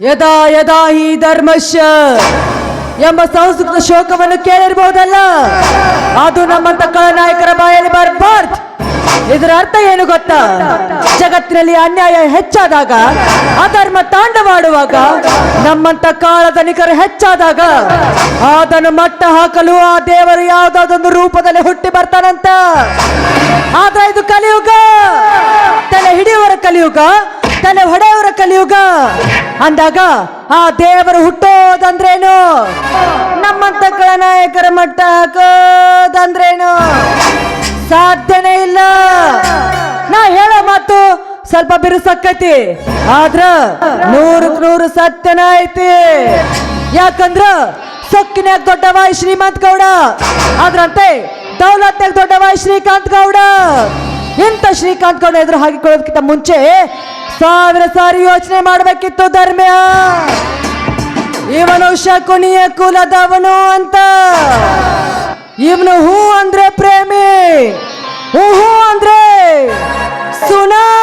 ಯದಾ ಯದಾ ಹಿ ಧರ್ಮಶ ಎಂಬ ಸಂಸ್ಕೃತ ಶೋಕವನ್ನು ಕೇಳಿರ್ಬಹುದಲ್ಲ ಅದು ನಮ್ಮಂತ ನಾಯಕರ ಬಾಯಲ್ಲಿ ಬರಬಾರ್ದು. ಇದರ ಅರ್ಥ ಏನು ಗೊತ್ತಾ? ಜಗತ್ತಿನಲ್ಲಿ ಅನ್ಯಾಯ ಹೆಚ್ಚಾದಾಗ, ಅಧರ್ಮ ತಾಂಡವಾಡುವಾಗ ನಮ್ಮಂತ ಕಾಳಧನಿಕರು ಹೆಚ್ಚಾದಾಗ ಅದನ್ನು ಮಟ್ಟ ಹಾಕಲು ಆ ದೇವರು ಯಾವುದಾದೊಂದು ರೂಪದಲ್ಲಿ ಹುಟ್ಟಿ ಬರ್ತಾನಂತ? ಆದ್ರೆ ಇದು ಕಲಿಯುಗ. ತಲೆ ಹಿಡಿಯುವರ ಕಲಿಯುಗ, ತಲೆ ಹೊಡೆಯವರ ಕಲಿಯುಗ. ಅಂದಾಗ ಆ ದೇವರು ಹುಟ್ಟೋದಂದ್ರೇನು? ನಮ್ಮಂತ ನಾಯಕರ ಮಟ್ಟ ಹಾಕೋದಂದ್ರೇನು? ಸಾಧ್ಯನೇ ಇಲ್ಲ. ನಾ ಹೇಳೋ ಮಾತು ಸ್ವಲ್ಪ ಬಿರುಸಕ್ಕೈತಿ. ಆದ್ರ ನೂರಕ್ ನೂರು ಸತ್ಯನ ಐತಿ. ಯಾಕಂದ್ರ ಸೊಕ್ಕಿನ್ಯಾಗ ದೊಡ್ಡವ ಶ್ರೀಮಂತ್ ಗೌಡ. ಅದ್ರಂತೆ ದೌಲತ್ನಾಗ ದೊಡ್ಡವಾಯ್ ಶ್ರೀಕಾಂತ್ ಗೌಡ. ಇಂಥ ಶ್ರೀಕಾಂತ್ ಗೌಡ ಎದುರು ಹಾಕಿಕೊಳ್ಳೋದಕ್ಕಿಂತ ಮುಂಚೆ ಸಾವಿರ ಸಾರಿ ಯೋಚನೆ ಮಾಡಬೇಕಿತ್ತು ಧರ್ಮ್ಯ. ಇವನು ಶಕುನಿಯ ಕುಲದವನು ಅಂತ. ಇವನು ಹೂ ಅಂದ್ರೆ ಪ್ರೇಮಿ. ಹೂ ಹೂ ಅಂದ್ರೆ ಸುನಾ.